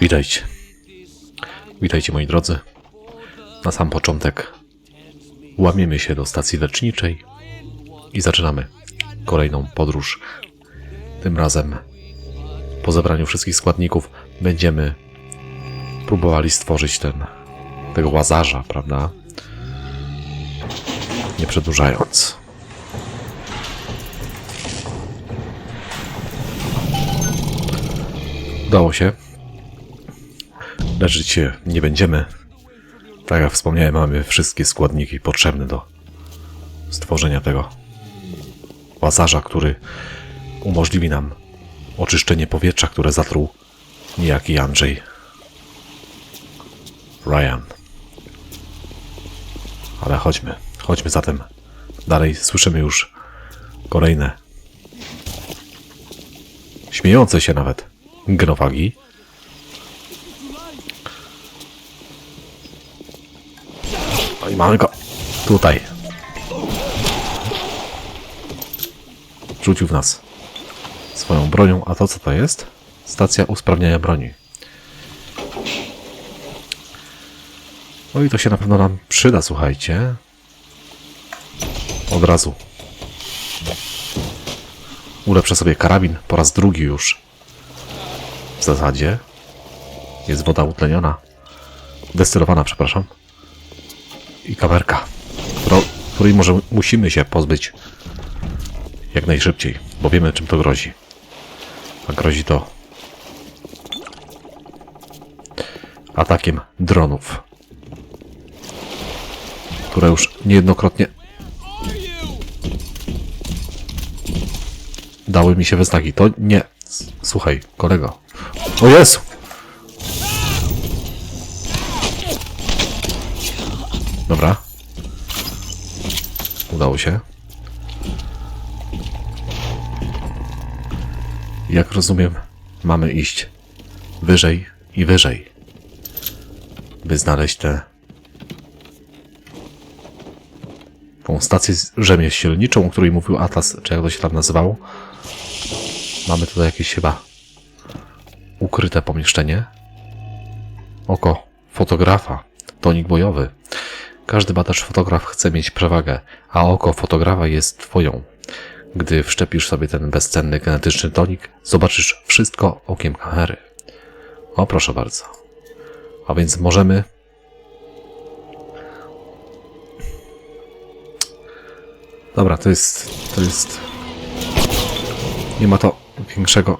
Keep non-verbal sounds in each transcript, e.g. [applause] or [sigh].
Witajcie. Witajcie moi drodzy. Na sam początek łamiemy się do stacji leczniczej i zaczynamy kolejną podróż. Tym razem po zebraniu wszystkich składników będziemy próbowali stworzyć ten tego łazarza, prawda? Nie przedłużając. Udało się. Leczyć się nie będziemy. Tak jak wspomniałem, mamy wszystkie składniki potrzebne do stworzenia tego łazarza, który umożliwi nam oczyszczenie powietrza, które zatruł niejaki Andrzej Ryan. Ale chodźmy, chodźmy zatem dalej. Słyszymy już kolejne śmiejące się nawet genowagi. No i mamy go tutaj. Rzucił w nas swoją bronią, a to co to jest? Stacja usprawniania broni. No i to się na pewno nam przyda, słuchajcie. Od razu. Ulepszę sobie karabin po raz drugi już. W zasadzie. Jest woda utleniona. Destylowana, przepraszam. I kamerka, której może musimy się pozbyć jak najszybciej, bo wiemy czym to grozi. A grozi to atakiem dronów, które już niejednokrotnie dały mi się we znaki. To nie. Słuchaj, kolego. O Jezu! Dobra. Udało się. Jak rozumiem, mamy iść wyżej i wyżej, by znaleźć tę tą stację rzemieślniczą, o której mówił Atlas, czy jak to się tam nazywało. Mamy tutaj jakieś chyba ukryte pomieszczenie. Oko fotografa, tonik bojowy. Każdy badacz fotograf chce mieć przewagę, a oko fotografa jest twoją. Gdy wszczepisz sobie ten bezcenny genetyczny tonik, zobaczysz wszystko okiem kamery. O, proszę bardzo. A więc możemy. Dobra, to jest. To jest. Nie ma to większego.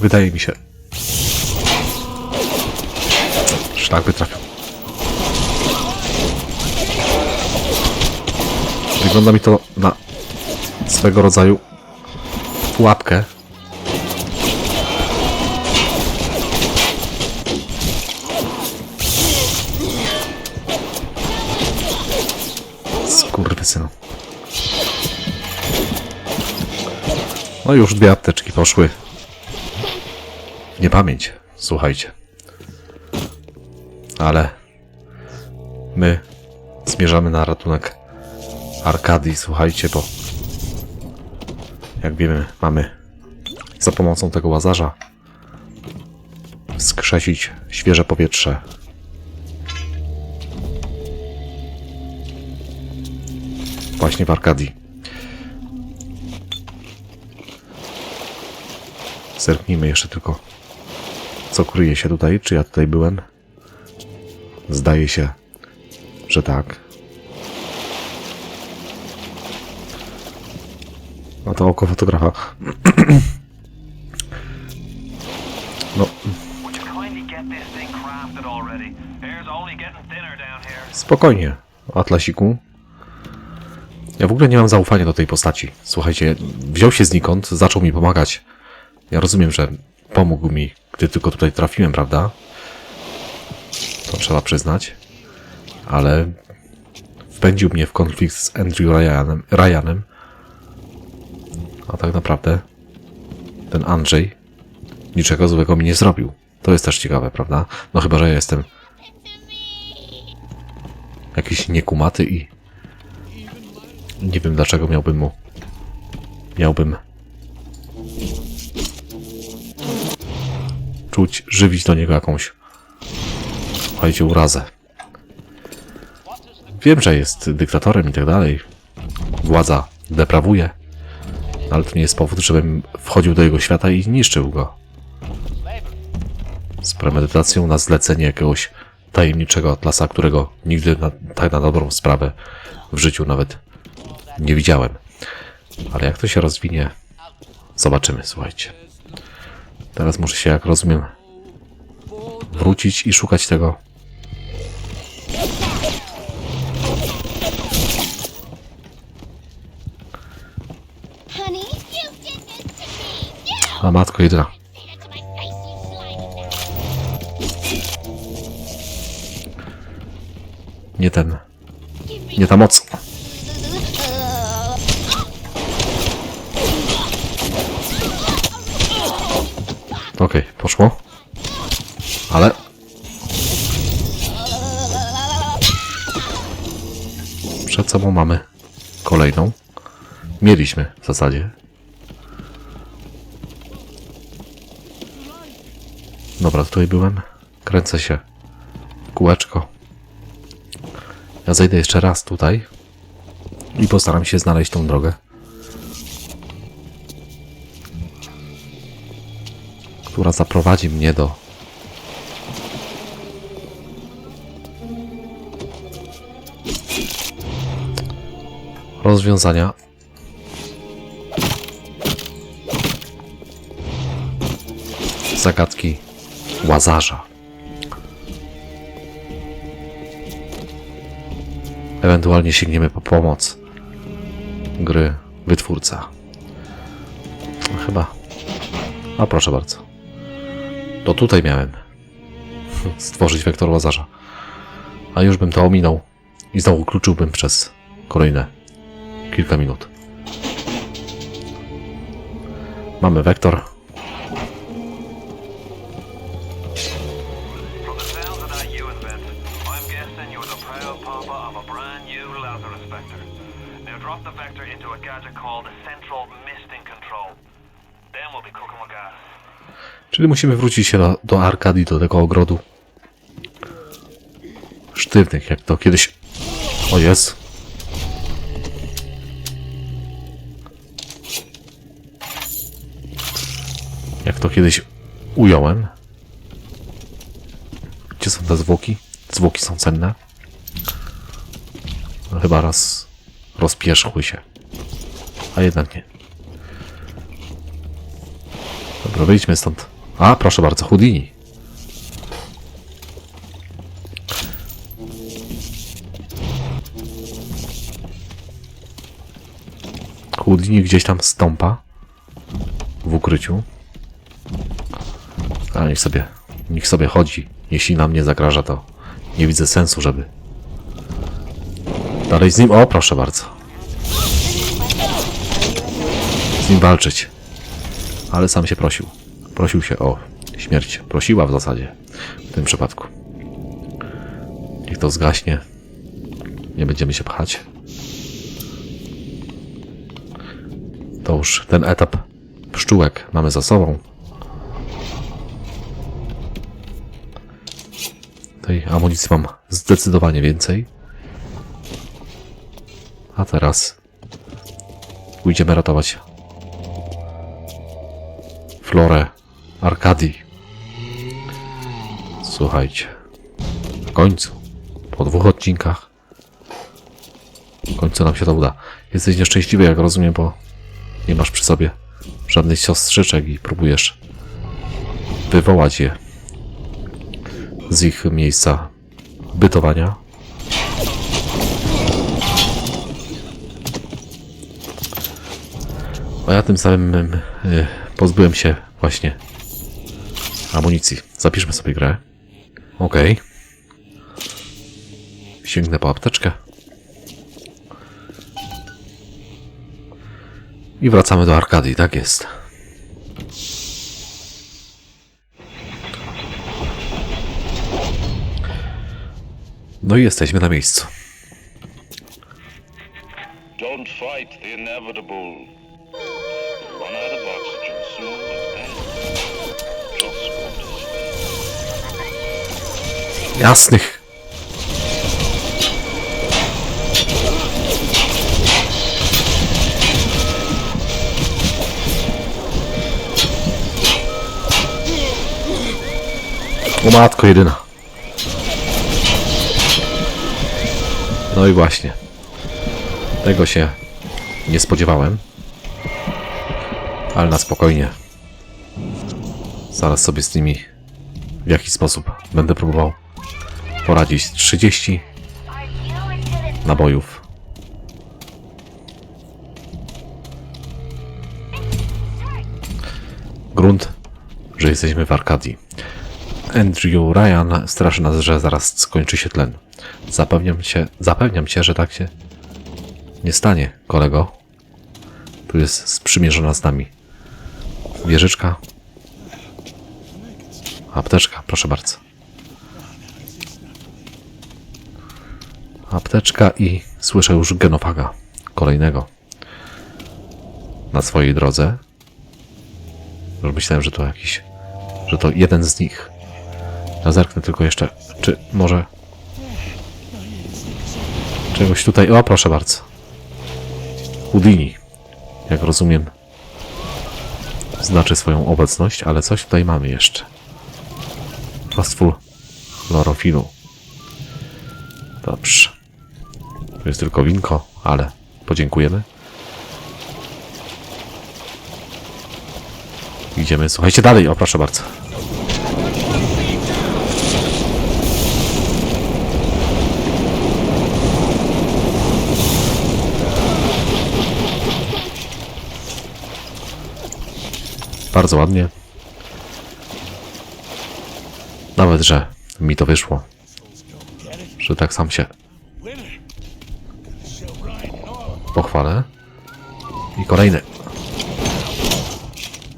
Wydaje mi się. Szlak by trafił. Wygląda mi to na swego rodzaju pułapkę. Skurwysynu. No już dwie apteczki poszły. W niepamięć, słuchajcie. Ale my zmierzamy na ratunek Arkadii, słuchajcie, bo jak wiemy, mamy za pomocą tego łazarza wskrzesić świeże powietrze. Właśnie w Arkadii. Zerknijmy jeszcze tylko, co kryje się tutaj. Czy ja tutaj byłem? Zdaje się, że tak. No to oko fotografa. [clears throat] No, spokojnie, Atlasiku. Ja w ogóle nie mam zaufania do tej postaci. Słuchajcie, wziął się znikąd, zaczął mi pomagać. Ja rozumiem, że pomógł mi, gdy tylko tutaj trafiłem, prawda? To trzeba przyznać. Ale wpędził mnie w konflikt z Andrew Ryanem, Ryanem. A tak naprawdę ten Andrzej niczego złego mi nie zrobił. To jest też ciekawe, prawda? No chyba, że ja jestem jakiś niekumaty i nie wiem dlaczego miałbym mu miałbym czuć, żywić do niego jakąś, słuchajcie, urazę. Wiem, że jest dyktatorem i tak dalej. Władza deprawuje, ale to nie jest powód, żebym wchodził do jego świata i niszczył go. Z premedytacją na zlecenie jakiegoś tajemniczego atlasa, którego nigdy na, tak na dobrą sprawę w życiu nawet nie widziałem. Ale jak to się rozwinie, zobaczymy, słuchajcie. Teraz muszę się, jak rozumiem, wrócić i szukać tego. A matko slimy Nie ten. Nie ta moc. Okej, poszło. Ale. Przed sobą mamy kolejną. Mieliśmy w zasadzie. Dobra, tutaj byłem. Kręcę się. Kółeczko. Ja zejdę jeszcze raz tutaj i postaram się znaleźć tą drogę. Która zaprowadzi mnie do. Rozwiązania. Zagadki łazarza. Ewentualnie sięgniemy po pomoc gry wytwórca. No, chyba. A proszę bardzo. To tutaj miałem [laughs] stworzyć wektor łazarza. A już bym to ominął i znowu kluczyłbym przez kolejne kilka minut. Mamy wektor. Czyli musimy wrócić się do, do Arkadii, do tego ogrodu. Sztywnych, jak to kiedyś. O jest. Jak to kiedyś ująłem. Gdzie są te zwłoki? Zwłoki są cenne. No, chyba raz rozpierzchły się. A jednak nie. Dobra, wyjdźmy stąd. A, proszę bardzo, Houdini. Houdini gdzieś tam stąpa w ukryciu. A niech sobie, niech sobie chodzi. Jeśli nam nie zagraża, to nie widzę sensu, żeby dalej z nim. O, proszę bardzo. Z nim walczyć ale sam się prosił. Prosił się o śmierć. Prosiła w zasadzie w tym przypadku. Niech to zgaśnie. Nie będziemy się pchać. To już ten etap pszczółek mamy za sobą. Tej amunicji mam zdecydowanie więcej. A teraz pójdziemy ratować Florę Arkadii. Słuchajcie, w końcu, po dwóch odcinkach, w końcu nam się to uda. Jesteś nieszczęśliwy, jak rozumiem, bo nie masz przy sobie żadnych siostrzyczek i próbujesz wywołać je z ich miejsca bytowania. A ja tym samym y, pozbyłem się właśnie amunicji. Zapiszmy sobie grę. Okej. Sięgnę po apteczkę. I wracamy do Arkadii, tak jest. No i jesteśmy na miejscu. Don't fight the inevitable. Jasnych. O matko jedyna. No i właśnie. Tego się nie spodziewałem. Ale na spokojnie. Zaraz sobie z nimi w jaki sposób będę próbował poradzić. 30 nabojów. Grunt, że jesteśmy w Arkadii. Andrew Ryan straszy nas, że zaraz skończy się tlen. Zapewniam cię, zapewniam cię, że tak się nie stanie, kolego. Tu jest sprzymierzona z nami. Wieżyczka. Apteczka, proszę bardzo. Apteczka i słyszę już genofaga. Kolejnego. Na swojej drodze. Już myślałem, że to jakiś... Że to jeden z nich. Ja zerknę tylko jeszcze, czy może... Czegoś tutaj... O, proszę bardzo. Houdini. Jak rozumiem, znaczy swoją obecność, ale coś tutaj mamy jeszcze. Pastwór chlorofilu. Dobrze. To jest tylko winko, ale podziękujemy. Idziemy, słuchajcie dalej, o proszę bardzo. Bardzo ładnie. Nawet, że mi to wyszło. Że tak sam się pochwalę. I kolejny.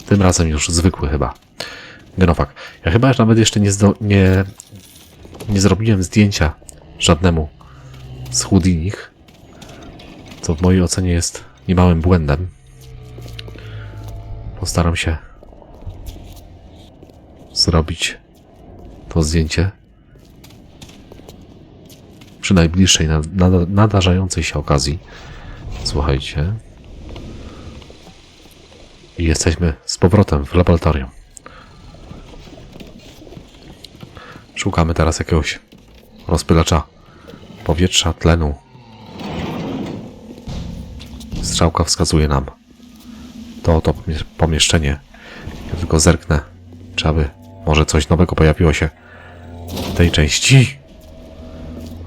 Tym razem już zwykły chyba. Genofak. Ja chyba nawet jeszcze nie, nie, nie zrobiłem zdjęcia żadnemu z Houdinich. Co w mojej ocenie jest niemałym błędem. Postaram się zrobić to zdjęcie przy najbliższej nad, nad, nadarzającej się okazji. Słuchajcie. I jesteśmy z powrotem w laboratorium. Szukamy teraz jakiegoś rozpylacza powietrza, tlenu. Strzałka wskazuje nam to oto pomie- pomieszczenie. Ja tylko zerknę, czy aby może coś nowego pojawiło się w tej części.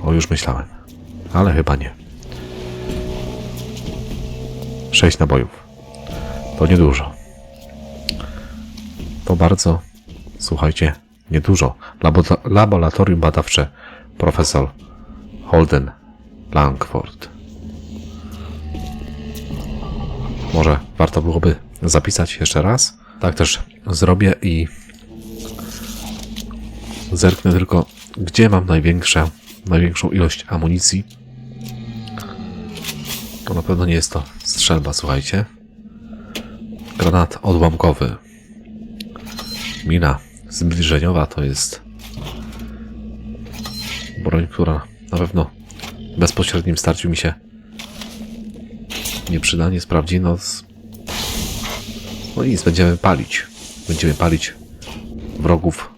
O, już myślałem, ale chyba nie. Sześć nabojów. To niedużo. To bardzo, słuchajcie, niedużo. Labo- laboratorium badawcze profesor Holden Langford. Może warto byłoby zapisać jeszcze raz. Tak też zrobię i zerknę tylko, gdzie mam największe, największą ilość amunicji. To na pewno nie jest to strzelba, słuchajcie. Granat odłamkowy. Mina zbliżeniowa to jest broń, która na pewno w bezpośrednim starciu mi się nie przyda, nie sprawdzi. No, no nic, będziemy palić. Będziemy palić wrogów.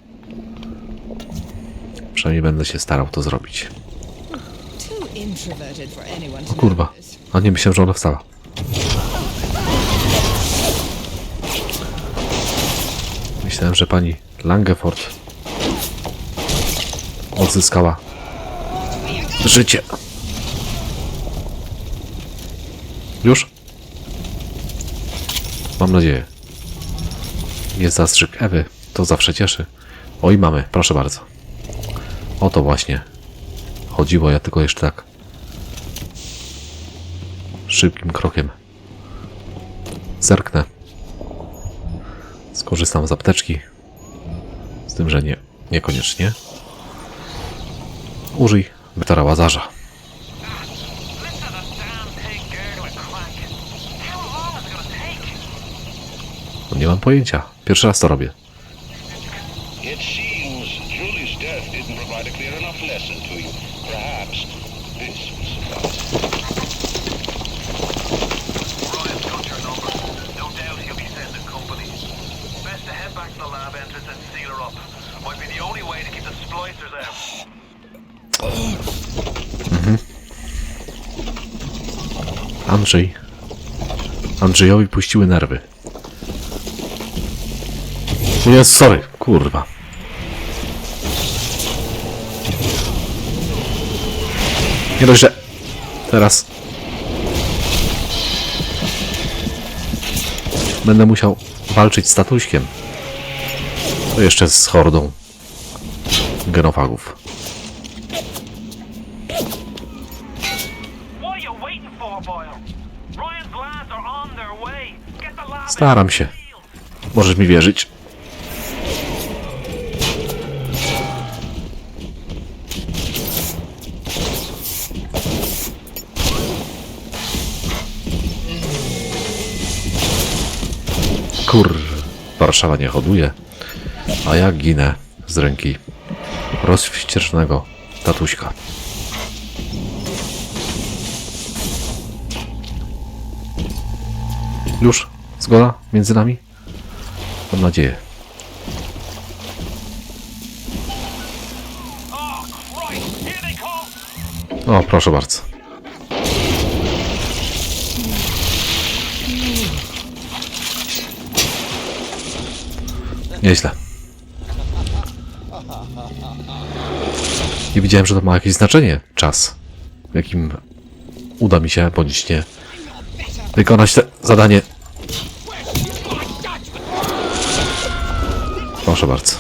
Przynajmniej będę się starał to zrobić. O kurwa. A nie myślałem, że ona wstała. Myślałem, że pani Langeford odzyskała życie. Już? Mam nadzieję. Jest zastrzyk Ewy. To zawsze cieszy. Oj, mamy. Proszę bardzo. O to właśnie chodziło. Ja tylko jeszcze tak szybkim krokiem zerknę. Skorzystam z apteczki. Z tym, że nie, niekoniecznie. Użyj Wektora Łazarza. No nie mam pojęcia. Pierwszy raz to robię. Andrzej. Andrzejowi puściły nerwy. Jest, sorry, kurwa. Nie dość, że teraz będę musiał walczyć z tatuśkiem. To jeszcze z hordą genofagów. Staram się. Możesz mi wierzyć. Kur... Warszawa nie hoduje, a ja ginę z ręki rozwściecznego tatuśka. Już? Zgoda między nami? Mam nadzieję. O, proszę bardzo. Nieźle. Nie widziałem, że to ma jakieś znaczenie. Czas, w jakim uda mi się, bądź nie, wykonać zadanie. Proszę bardzo.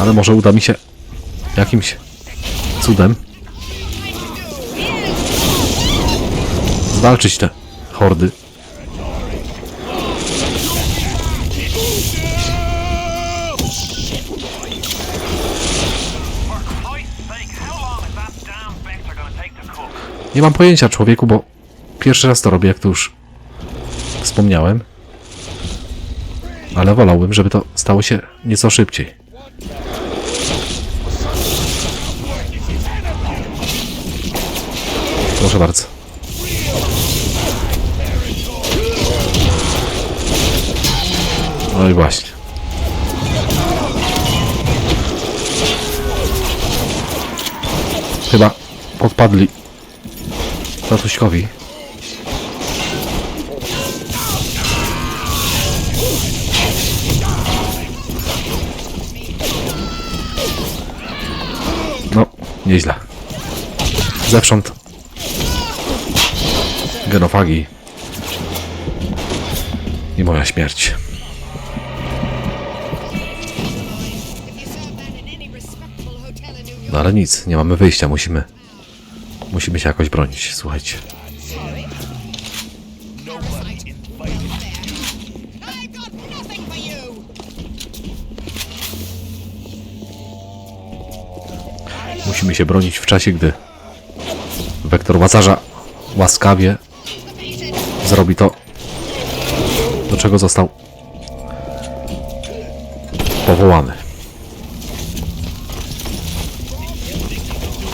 Ale może uda mi się jakimś cudem zwalczyć te hordy. Nie mam pojęcia, człowieku, bo pierwszy raz to robię, jak to już wspomniałem. Ale wolałbym, żeby to stało się nieco szybciej. Proszę bardzo. No i właśnie. Chyba podpadli tatuśkowi. Nieźle. Zewsząd genofagi i moja śmierć. No ale nic, nie mamy wyjścia, musimy musimy się jakoś bronić, słuchajcie. Musimy się bronić w czasie, gdy wektor łazarza łaskawie zrobi to, do czego został powołany.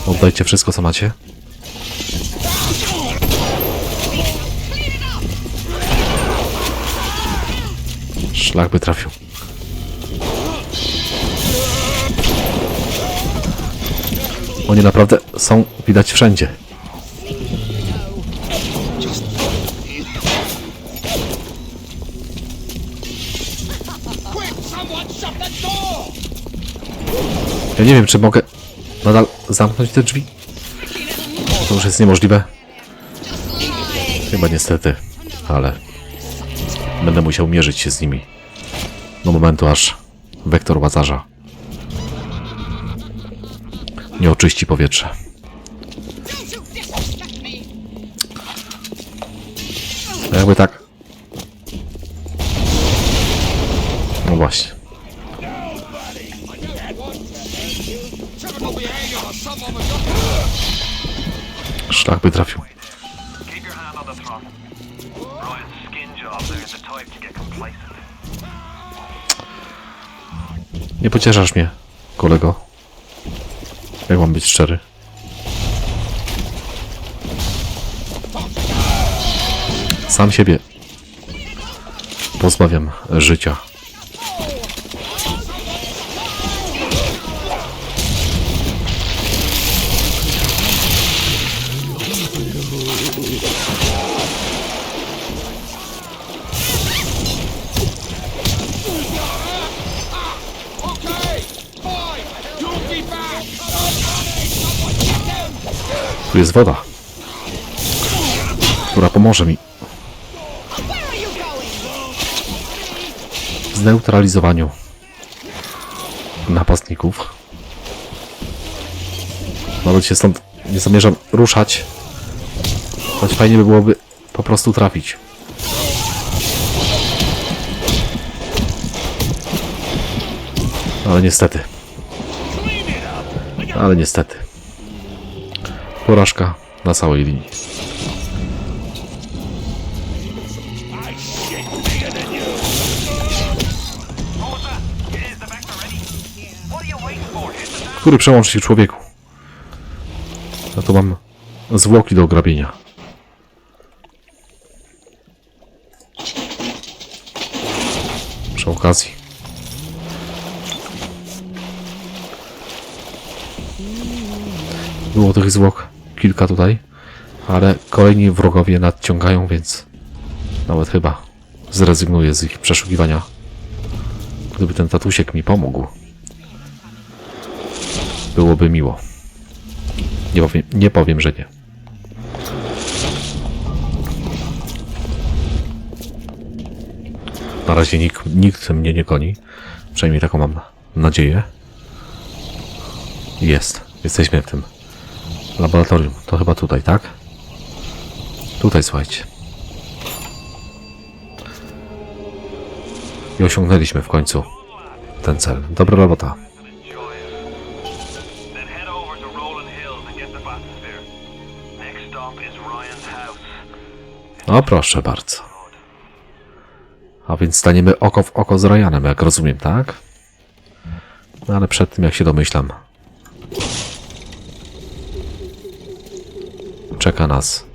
Oddajcie wszystko, co macie. Szlak by trafił. Oni naprawdę są widać wszędzie. Ja nie wiem, czy mogę nadal zamknąć te drzwi. To już jest niemożliwe. Chyba niestety, ale będę musiał mierzyć się z nimi do momentu, aż wektor łazarza nie oczyści! No Jakby tak. No właśnie. Szlak by trafił. Nie pocieszasz mnie, kolego. Jak mam być szczery. Sam siebie pozbawiam życia. Tu jest woda, która pomoże mi w zneutralizowaniu napastników. Nawet się stąd nie zamierzam ruszać. Choć fajnie by byłoby po prostu trafić. Ale niestety. Ale niestety. Porażka na całej linii. Który przełącz się człowieku? No to mam zwłoki do ograbienia. Przy okazji. Było tych zwłok kilka tutaj, ale kolejni wrogowie nadciągają, więc nawet chyba zrezygnuję z ich przeszukiwania. Gdyby ten tatusiek mi pomógł. Byłoby miło. Nie powiem, nie powiem, że nie. Na razie nikt, nikt mnie nie goni. Przynajmniej taką mam nadzieję. Jest. Jesteśmy w tym laboratorium. To chyba tutaj, tak? Tutaj, słuchajcie. I osiągnęliśmy w końcu ten cel. Dobra robota. No proszę bardzo. A więc staniemy oko w oko z Ryanem, jak rozumiem, tak? No ale przed tym, jak się domyślam, czeka nas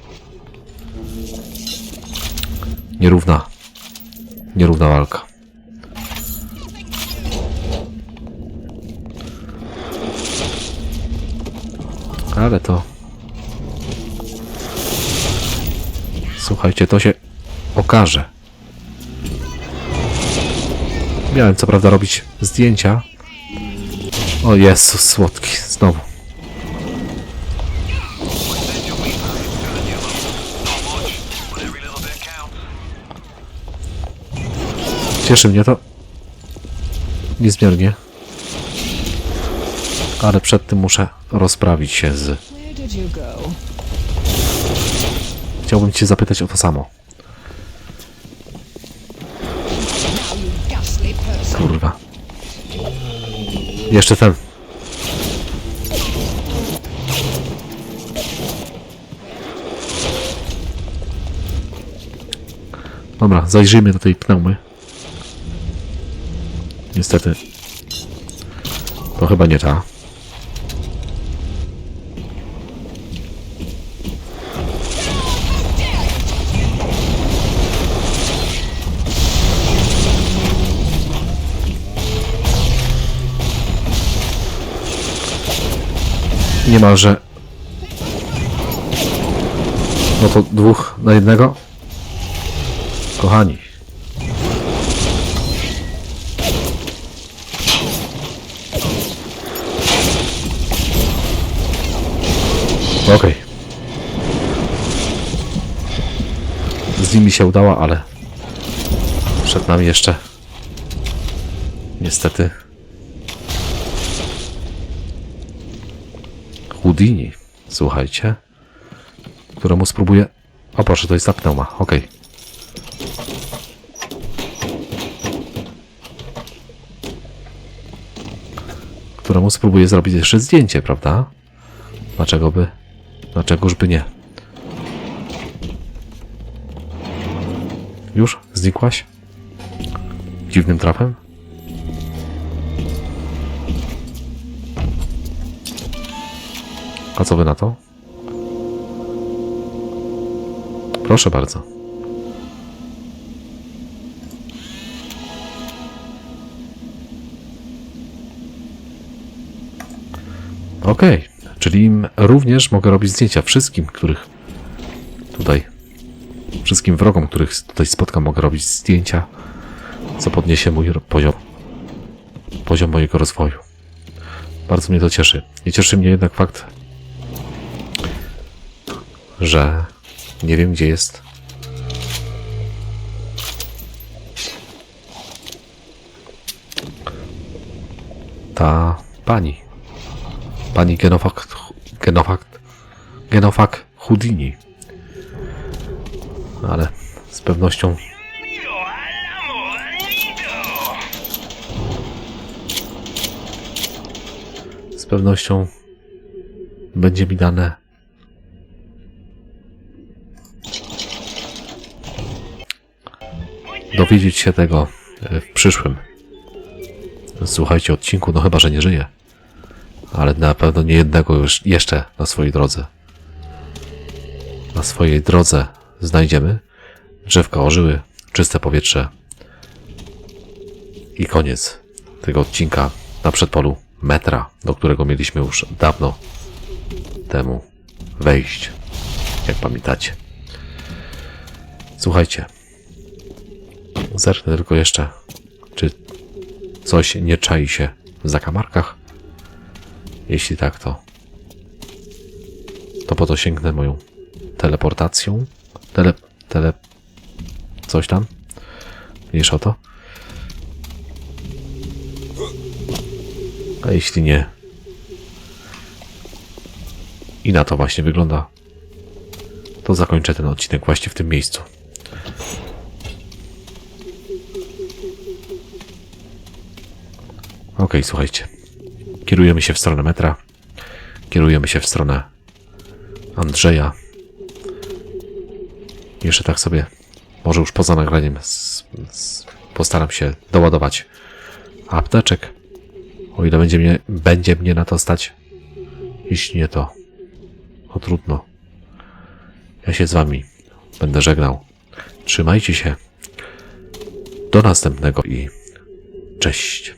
nierówna, nierówna walka. Ale to Słuchajcie, to się okaże. Miałem co prawda robić zdjęcia. O Jezus, słodki, znowu. Cieszy mnie to niezmiernie. Ale przed tym muszę rozprawić się z... Chciałbym cię zapytać o to samo. Kurwa. Jeszcze ten. Dobra, zajrzyjmy do tej pneumy. Niestety. To chyba nie ta. Niemalże. No to dwóch na jednego. Kochani. Okej. Z nimi się udało, ale przed nami jeszcze niestety Houdini, słuchajcie, któremu spróbuję... O proszę, to jest ta pneuma, okej. Któremu spróbuję zrobić jeszcze zdjęcie, prawda? Dlaczego by... Dlaczegoż by nie? Już? Znikłaś? Dziwnym trafem? A co wy na to? Proszę bardzo. Okej, czyli również mogę robić zdjęcia wszystkim, których tutaj, wszystkim wrogom, których tutaj spotkam, mogę robić zdjęcia, co podniesie mój poziom, poziom mojego rozwoju. Bardzo mnie to cieszy. Nie cieszy mnie jednak fakt, że nie wiem, gdzie jest ta pani. Pani Genofakt, Genofakt, Genofak Houdini. Ale z pewnością z pewnością będzie mi dane. Dowiedzieć się tego e, w przyszłym. Słuchajcie odcinku, no chyba, że nie żyje ale na pewno nie jednego już jeszcze na swojej drodze. Na swojej drodze znajdziemy drzewka ożyły, czyste powietrze i koniec tego odcinka na przedpolu metra, do którego mieliśmy już dawno temu wejść, jak pamiętacie. Słuchajcie, zerknę tylko jeszcze, czy coś nie czai się w zakamarkach. Jeśli tak, to. To po to sięgnę moją teleportacją. Tele. tele. coś tam. Mniejsza o to. A jeśli nie. I na to właśnie wygląda. To zakończę ten odcinek właśnie w tym miejscu. Okej, słuchajcie. Kierujemy się w stronę metra. Kierujemy się w stronę Andrzeja. Jeszcze tak sobie, może już poza nagraniem, s- s- postaram się doładować apteczek. O ile będzie mnie, będzie mnie na to stać. Jeśli nie, to, to trudno. Ja się z wami będę żegnał. Trzymajcie się. Do następnego i cześć.